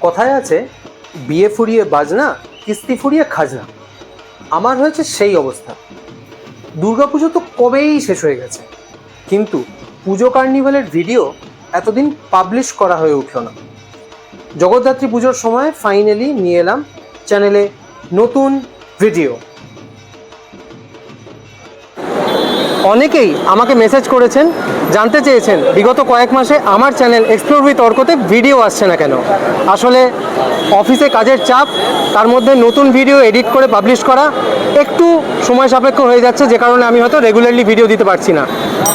কথায় আছে, বিয়ে ফুরিয়ে বাজনা, কিস্তি ফুরিয়ে খাজনা। আমার হয়েছে সেই অবস্থা। দুর্গাপুজো তো কবেই শেষ হয়ে গেছে। কিন্তু পুজো কার্নিভালের ভিডিও এতদিন পাবলিশ করা হয়ে উঠল না। জগদ্ধাত্রী পুজোর সময় ফাইনালি নিয়ে এলাম চ্যানেলে নতুন ভিডিও অনেকেই আমাকে মেসেজ করেছেন, জানতে চেয়েছেন। বিগত কয়েক মাসে আমার চ্যানেল এক্সপ্লোর উইথ অর্কতে ভিডিও আসছে না কেন? আসলে অফিসে কাজের চাপ, তার মধ্যে নতুন ভিডিও এডিট করে পাবলিশ করা একটু সময় সাপেক্ষ হয়ে যাচ্ছে, যে কারণে আমি হয়তো রেগুলারলি ভিডিও দিতে পারছি না।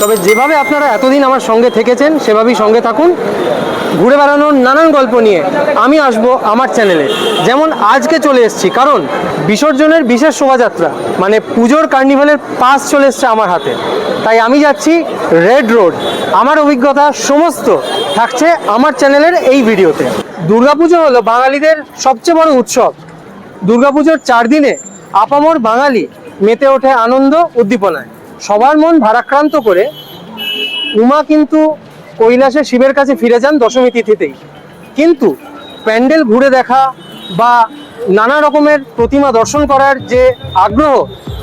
তবে যেভাবে আপনারা এতদিন আমার সঙ্গে থেকেছেন, সেভাবেই সঙ্গে থাকুন। ঘুরে বেড়ানোর নানান গল্প নিয়ে আমি আসব আমার চ্যানেলে যেমন আজকে চলে এসেছি, কারণ বিসর্জনের বিশেষ শোভাযাত্রা মানে পুজোর কার্নিভালের পাস চলে এসছে আমার হাতে। তাই আমি যাচ্ছি রেড রোড আমার অভিজ্ঞতা সমস্ত থাকছে আমার চ্যানেলের এই ভিডিওতে। দুর্গাপুজো হলো বাঙালিদের সবচেয়ে বড় উৎসব। দুর্গাপুজোর চার দিনে আপামর বাঙালি মেতে ওঠে আনন্দ উদ্দীপনায়। সবার মন ভারাক্রান্ত করে উমা কিন্তু কৈলাসে শিবের কাছে ফিরে যান দশমী তিথিতেই। কিন্তু প্যান্ডেল ঘুরে দেখা বা নানা রকমের প্রতিমা দর্শন করার যে আগ্রহ,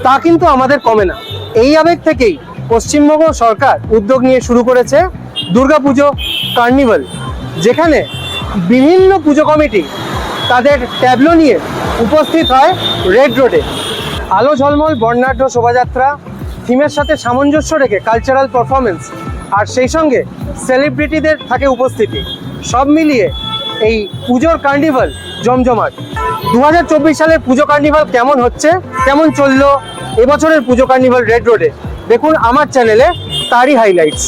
তা কিন্তু আমাদের কমে না। এই আবেগ থেকেই পশ্চিমবঙ্গ সরকার উদ্যোগ নিয়ে শুরু করেছে দুর্গাপুজো কার্নিভাল, যেখানে বিভিন্ন পুজো কমিটি তাদের ট্যাবলো নিয়ে উপস্থিত হয় রেড রোডে। আলো ঝলমল, বর্ণাঢ্য শোভাযাত্রা, থিমের সাথে সামঞ্জস্য রেখে কালচারাল পারফরমেন্স আর সেই সঙ্গে সেলিব্রিটিদের থাকে উপস্থিতি। সব মিলিয়ে এই পুজোর কার্নিভাল জমজমাট। দু হাজার চব্বিশ সালের পুজো কার্নিভাল কেমন হচ্ছে? কেমন চলল? এবছরের পুজো কার্নিভাল রেড রোডে। দেখুন আমার চ্যানেলে তারই হাইলাইটস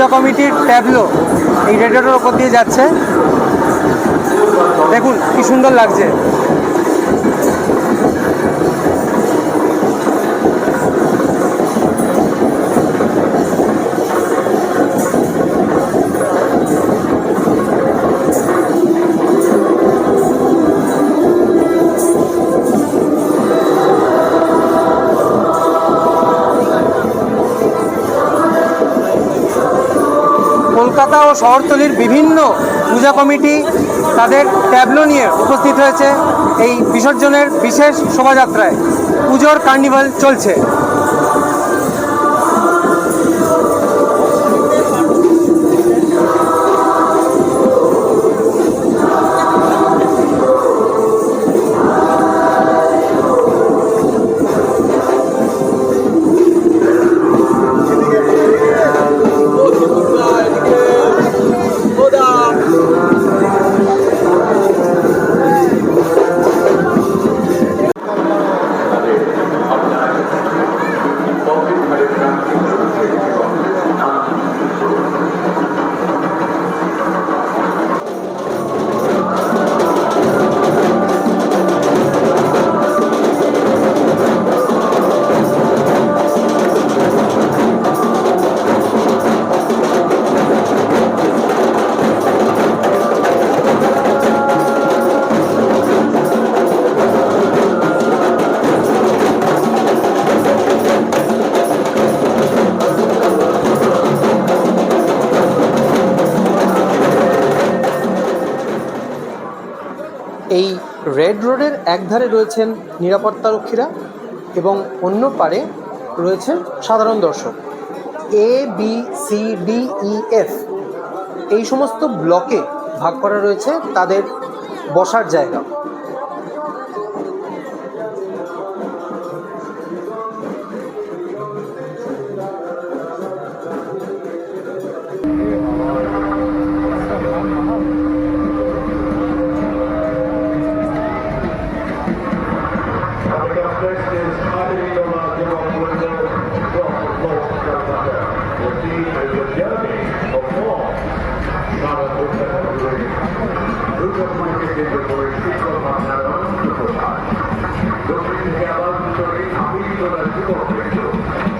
পূজা কমিটির ট্যাবলো এই রেডিওটার ওপর দিয়ে যাচ্ছে। দেখুন কি সুন্দর লাগছে। কলকাতা ও শহরতলির বিভিন্ন পূজা কমিটি তাদের ট্যাবলো নিয়ে উপস্থিত হয়েছে। এই বিসর্জনের বিশেষ শোভাযাত্রায় পুজোর কার্নিভাল চলছে। রেড রোডের একধারে রয়েছেন নিরাপত্তারক্ষীরা এবং অন্য পারে রয়েছে সাধারণ দর্শক। A B C D E F এই সমস্ত ব্লকে ভাগ করা রয়েছে তাদের বসার জায়গা। Dovreste avanzare a 1,1%.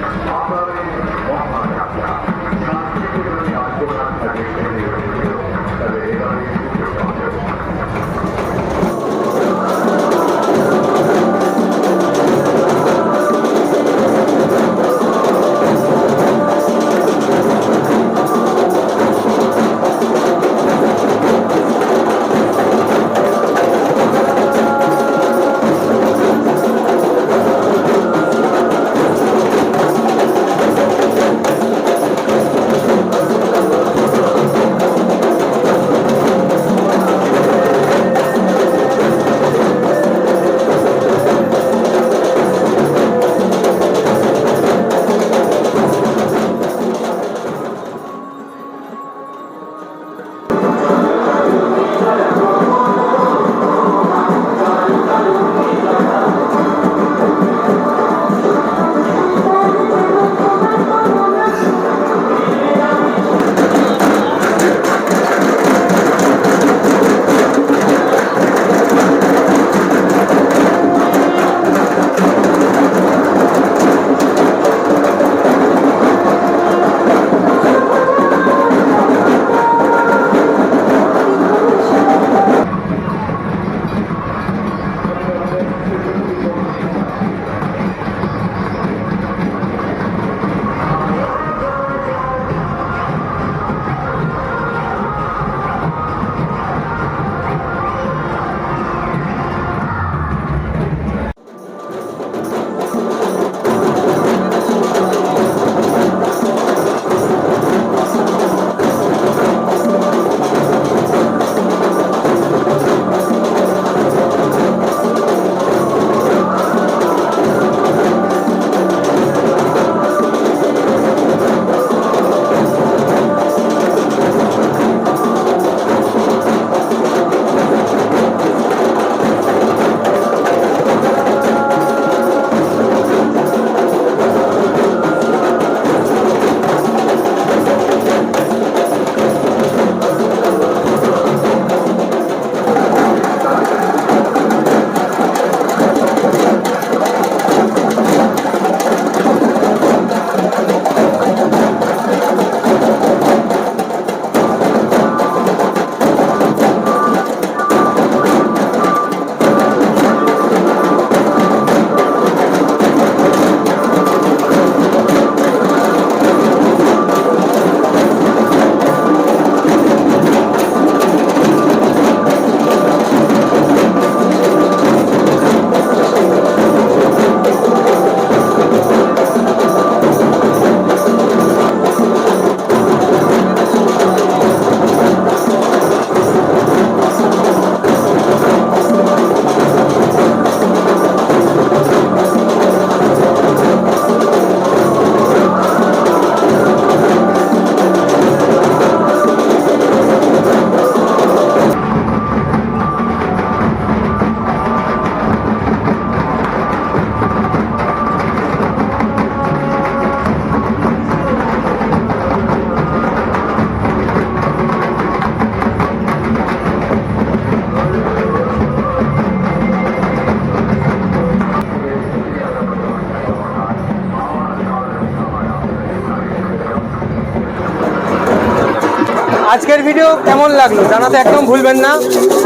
আজকের ভিডিও কেমন লাগল জানাতে একদম ভুলবেন না।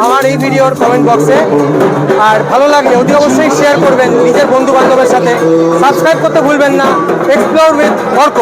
আমার এই ভিডিওর কমেন্ট বক্সে আর ভালো লাগলে অতি অবশ্যই শেয়ার করবেন নিজের বন্ধু বান্ধবের সাথে। সাবস্ক্রাইব করতে ভুলবেন না। এক্সপ্লোর উইথ অর্ক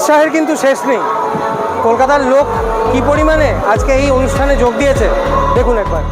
উৎসাহের কিন্তু শেষ নেই। কলকাতার লোক কি পরিমাণে আজকে এই অনুষ্ঠানে যোগ দিয়েছে? দেখুন একবার।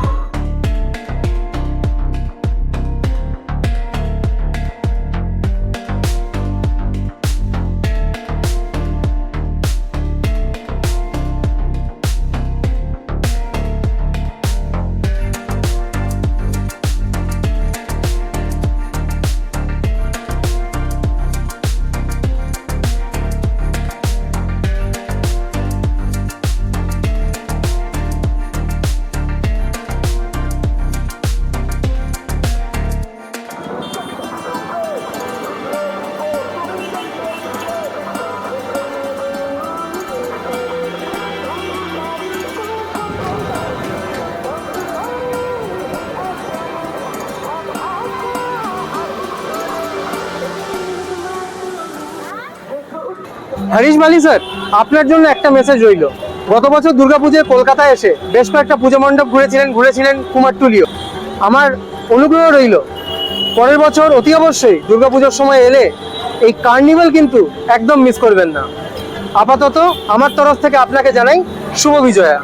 হরিশ মালি স্যার, আপনার জন্য একটা মেসেজ রইল। গত বছর দুর্গাপুজোয় কলকাতায় এসে বেশ কয়েকটা পুজো মণ্ডপ ঘুরেছিলেন ঘুরেছিলেন কুমারটুলিও। আমার অনুগ্রহ রইল, পরের বছর অতি অবশ্যই দুর্গাপুজোর সময় এলে এই কার্নিভাল কিন্তু একদম মিস করবেন না। আপাতত আমার তরফ থেকে আপনাকে জানাই শুভ বিজয়া।